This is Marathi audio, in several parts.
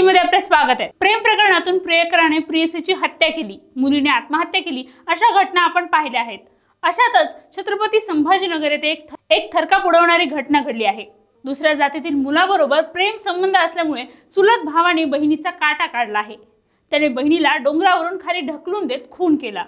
टीव्ही मध्ये आपलं स्वागत आहे. प्रेम प्रकरणातून प्रियकराने प्रियसीची हत्या केली मुलीने आत्महत्या केली अशा घटना आपण पाहिल्या आहेत. अशातच छत्रपती संभाजीनगर येथे एक एक थरका बुडवणारी घटना घडली आहे. दुसऱ्या जातीतील मुलाबरोबर प्रेम संबंध असल्यामुळे चुलत भावाने बहिणीचा काटा काढला आहे. त्याने बहिणीला डोंगरावरून खाली ढकलून देत खून केला.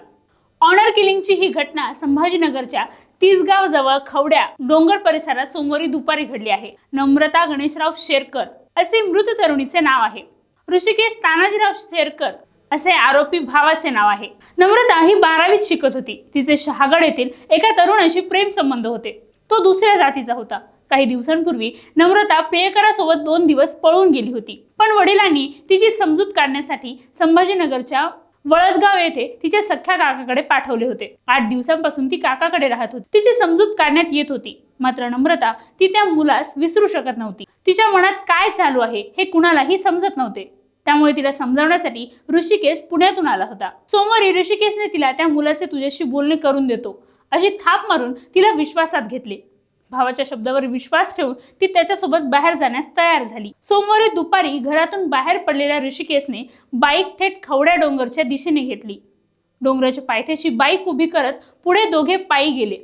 ऑनर किलिंगची ही घटना संभाजीनगरच्या तिसगाव जवळ खवड्या डोंगर परिसरात सोमवारी दुपारी घडली आहे. नम्रता गणेशराव शेरकर असे मृत तरुणीचे नाव आहे. ऋषिकेश तानाजीराव शेरकर असे आरोपी भावाचे नाव आहे. नम्रता ही बारावीत शिकत होती. तिचे शहागड येथील एका तरुणाशी प्रेम संबंध होते. तो दुसऱ्या जातीचा होता. काही दिवसांपूर्वी नम्रता प्रियकरासोबत दोन दिवस पळून गेली होती. पण वडिलांनी तिची समजूत काढण्यासाठी संभाजीनगरच्या वळदगाव येथे तिच्या सख्या काकाकडे पाठवले होते. आठ दिवसांपासून ती काकाकडे राहत होती. तिची समजूत काढण्यात येत होती. मात्र नम्रता ती त्या मुलास विसरू शकत नव्हती. तिच्या मनात काय चालू आहे हे कुणालाही समजत नव्हते. त्यामुळे तिला समजावण्यासाठी ऋषिकेश पुण्यातून आला होता. सोमवारी ऋषिकेशने तिला त्या मुलाचे तुझ्याशी बोलणे करून देतो. अशी थाप मारून तिला विश्वासात घेतले. भावाच्या शब्दावर विश्वास ठेवून ती त्याच्यासोबत बाहेर जाण्यास तयार झाली. सोमवारी दुपारी घरातून बाहेर पडलेल्या ऋषिकेशने बाईक थेट खवड्या डोंगरच्या दिशेने घेतली. डोंगराच्या पायथ्याशी बाईक उभी करत पुढे दोघे पायी गेले.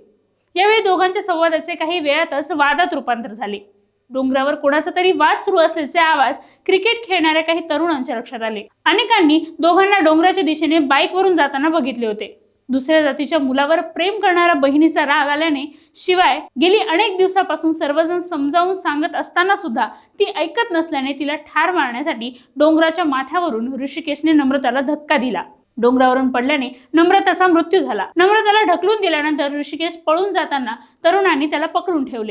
यावेळी दोघांच्या संवादाचे काही वेळातच वादात रूपांतर झाले. डोंगरावर कोणाचा तरी वाद सुरू असल्याचे आवाज क्रिकेट खेळणाऱ्या काही तरुणांच्या लक्षात आले. अनेकांनी दोघांना डोंगराच्या दिशेने बाईकवरून जाताना बघितले होते. दुसऱ्या जातीच्या मुलावर प्रेम करणाऱ्या बहिणीचा राग आल्याने शिवाय गेली अनेक दिवसापासून सर्वजण समजावून सांगत असताना सुद्धा ती ऐकत नसल्याने तिला ठार मारण्यासाठी डोंगराच्या माथ्यावरून ऋषिकेशने नम्रताला धक्का दिला. डोंगरावरून पडल्याने नम्रताचा मृत्यू झाला. नम्रताला ढकलून दिल्यानंतर ऋषिकेश पळून जाताना तरुणांनी त्याला पकडून ठेवले.